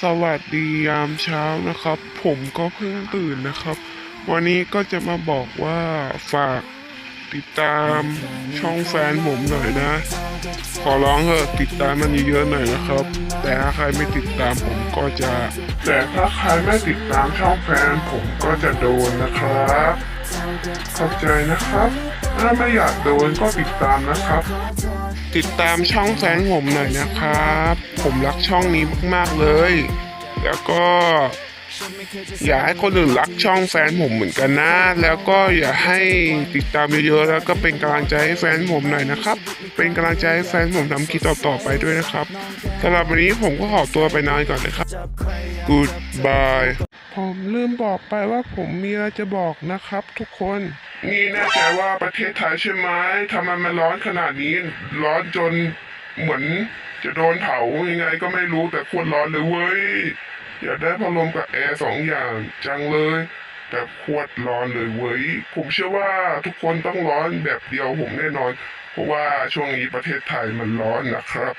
สวัสดียามเช้านะครับ ผมก็เพิ่งตื่นนะครับ วันนี้ก็จะมาบอกว่าฝากติดตามช่องแฟนผมหน่อยนะ ขอร้องเถอะติดตามมันเยอะๆหน่อยนะครับ แต่ถ้าใครไม่ติดตามผมก็จะ แต่ถ้าใครไม่ติดตามช่องแฟนผมก็จะโดนนะครับข้าใจนะครับ ถ้าไม่อยากโดนก็ติดตามนะครับ ติดตามช่องแฟนผมหน่อยนะครับ ผมรักช่องนี้มากๆเลย แล้วก็อยากให้คนอื่นรักช่องแฟนผมเหมือนกันนะ แล้วก็อย่าให้ติดตามเยอะๆ แล้วก็เป็นกำลังใจให้แฟนผมหน่อยนะครับ เป็นกำลังใจให้แฟนผมทำคลิปต่อๆไปด้วยนะครับสำหรับวันนี้ผมก็ขอตัวไปนอนก่อนนะครับ Goodbye ผมลืมบอกไปว่าผมมีอะไรจะบอกนะครับทุกคน นี่แน่ใจว่าประเทศไทยใช่ไหมทำไมมันร้อนขนาดนี้ ร้อนจนเหมือนจะโดนเผายังไงก็ไม่รู้แต่โควรร้อนเลยเว้ย อยากได้พัดลมกับแอร์สองอย่างจังเลย แต่โควดร้อนเลยเว้ย ผมเชื่อว่าทุกคนต้องร้อนแบบเดียวผมแน่นอน เพราะว่าช่วงนี้ประเทศไทยมันร้อนนะครับ